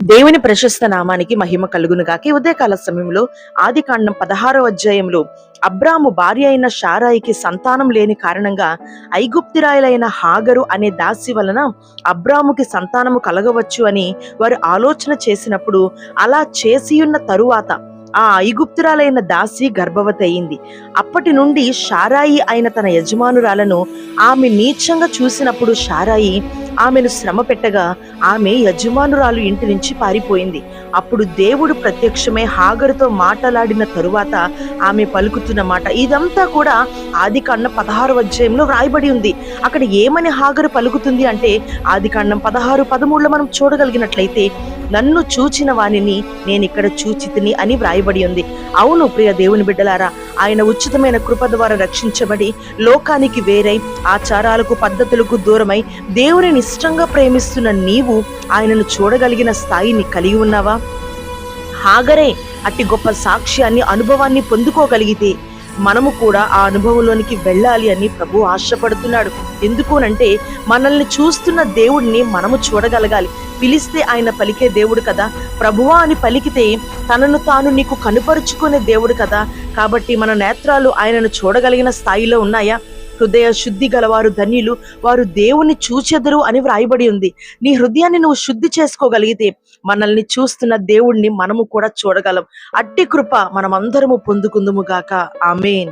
దేవుని ప్రశస్త నామానికి మహిమ కలుగునుగాక ఉదయకాల సమయంలో ఆది కాండం పదహారో అధ్యాయంలో అబ్రాము భార్య అయిన షారాయికి సంతానం లేని కారణంగా ఐగుప్తిరాయలైన హాగరు అనే దాసి వలన అబ్రాముకి సంతానము కలగవచ్చు అని వారు ఆలోచన చేసినప్పుడు అలా చేసియున్న తరువాత ఆ ఐగుప్తురాలైన దాసి గర్భవతి అయింది. అప్పటి నుండి షారాయి అయిన తన యజమానురాలను ఆమె నీచంగా చూసినప్పుడు షారాయి ఆమెను శ్రమ పెట్టగా ఆమె యజమానురాలు ఇంటి నుంచి పారిపోయింది. అప్పుడు దేవుడు ప్రత్యక్షమై హాగరుతో మాటలాడిన తరువాత ఆమె పలుకుతున్న మాట ఇదంతా కూడా ఆది కాండం పదహారు అధ్యాయంలో వ్రాయబడి ఉంది. అక్కడ ఏమని హాగరు పలుకుతుంది అంటే ఆది కాండం పదహారు పదమూడులో మనం చూడగలిగినట్లయితే నన్ను చూచిన వానిని నేను ఇక్కడ చూచితిని అని వ్రాయబడి ఉంది. అవును ప్రియ దేవుని బిడ్డలారా ఆయన ఉచితమైన కృప ద్వారా రక్షించబడి లోకానికి వేరై ఆచారాలకు పద్ధతులకు దూరమై దేవుని ఇష్టంగా ప్రేమిస్తున్న నీవు ఆయనను చూడగలిగిన స్థాయిని కలిగి ఉన్నావా? హాగరే అట్టి గొప్ప సాక్ష్యాన్ని అనుభవాన్ని పొందుకోగలిగితే మనము కూడా ఆ అనుభవంలోనికి వెళ్ళాలి అని ప్రభు ఆశపడుతున్నాడు. ఎందుకునంటే మనల్ని చూస్తున్న దేవుడిని మనము చూడగలగాలి. పిలిస్తే ఆయన పలికే దేవుడు కదా. ప్రభువా అని పలికితే తనను తాను నీకు కనుపరుచుకునే దేవుడు కదా. కాబట్టి మన నేత్రాలు ఆయనను చూడగలిగిన స్థాయిలో ఉన్నాయా? హృదయ శుద్ధి గలవారు ధన్యులు. వారు దేవుని చూచెదరు అని వ్రాయబడి ఉంది. నీ హృదయాన్ని నువ్వు శుద్ధి చేసుకోగలిగితే మనల్ని చూస్తున్న దేవుణ్ణి మనము కూడా చూడగలం. అట్టి కృప మనమందరము పొందుకుందుము గాక. ఆమెన్.